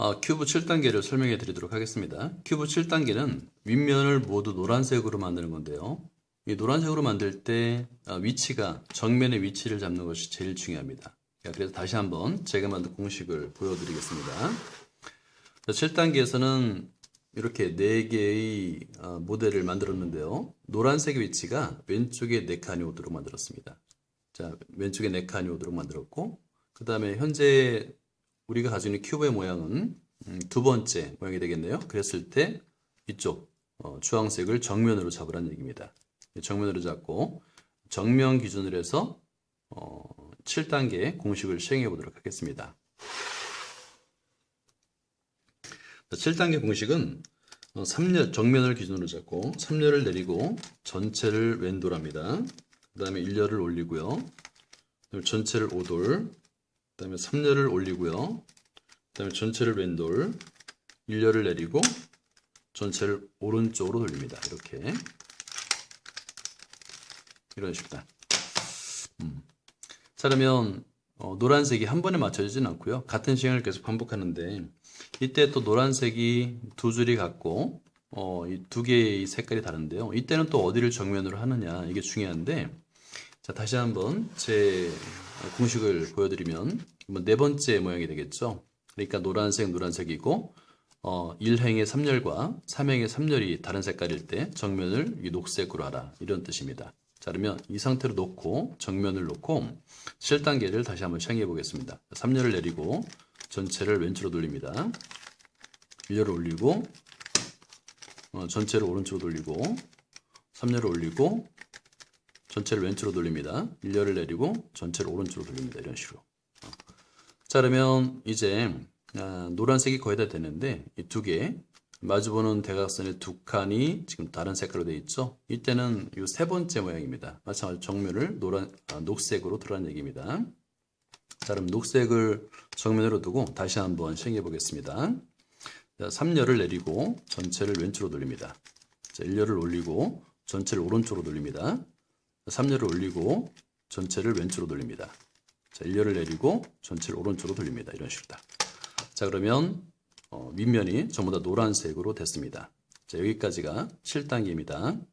어, 큐브 7단계를 설명해 드리도록 하겠습니다. 큐브 7단계는 윗면을 모두 노란색으로 만드는 건데요. 이 노란색으로 만들 때 어, 위치가 정면의 위치를 잡는 것이 제일 중요합니다. 자, 그래서 다시 한번 제가 만든 공식을 보여드리겠습니다. 7단계에서는 이렇게 4개의 어, 모델을 만들었는데요. 노란색의 위치가 왼쪽에 4칸이 오도록 만들었습니다. 자, 왼쪽에 4칸이 오도록 만들었고, 그 다음에 현재 우리가 가지고 있는 큐브의 모양은 음, 두 번째 모양이 되겠네요. 그랬을 때 이쪽 어, 주황색을 정면으로 잡으라는 얘기입니다. 정면으로 잡고 정면 기준으로 해서 어, 7단계 공식을 시행해 보도록 하겠습니다. 7단계 공식은 3열, 정면을 기준으로 잡고 3열을 내리고 전체를 왼돌합니다. 그 다음에 1열을 올리고요. 전체를 5돌, 그 다음에 3열을 올리고요. 그 다음에 전체를 왼돌, 1열을 내리고 전체를 오른쪽으로 돌립니다. 이렇게 이런 식입니다. 음. 자 그러면 어, 노란색이 한 번에 맞춰지진 않고요. 같은 시행을 계속 반복하는데 이때 또 노란색이 두 줄이 같고 어, 이두 개의 색깔이 다른데요. 이때는 또 어디를 정면으로 하느냐 이게 중요한데 자 다시 한번 제 공식을 보여드리면 네 번째 모양이 되겠죠. 그러니까 노란색 노란색이고 어, 1행의 3열과 3행의 3열이 다른 색깔일 때 정면을 이 녹색으로 하라 이런 뜻입니다. 자 그러면 이 상태로 놓고 정면을 놓고 7단계를 다시 한번 시행해 보겠습니다. 3열을 내리고 전체를 왼쪽으로 돌립니다. 1열을 올리고 어, 전체를 오른쪽으로 돌리고 3열을 올리고 전체를 왼쪽으로 돌립니다. 1열을 내리고 전체를 오른쪽으로 돌립니다. 이런 식으로. 어. 자 그러면 이제 아, 노란색이 거의 다 되는데 이 두 개 마주보는 대각선의 두 칸이 지금 다른 색깔로 되어 있죠. 이때는 이 세 번째 모양입니다. 마찬가지로 정면을 노란 아, 녹색으로 들어간 얘기입니다. 자, 그럼 녹색을 정면으로 두고 다시 한번 시행해 보겠습니다. 자, 3열을 내리고 전체를 왼쪽으로 돌립니다. 자, 1열을 올리고 전체를 오른쪽으로 돌립니다. 3열을 올리고 전체를 왼쪽으로 돌립니다. 자, 1열을 내리고 전체를 오른쪽으로 돌립니다. 이런 식으로. 자, 그러면 어, 윗면이 전부 다 노란색으로 됐습니다. 자, 여기까지가 7단계입니다.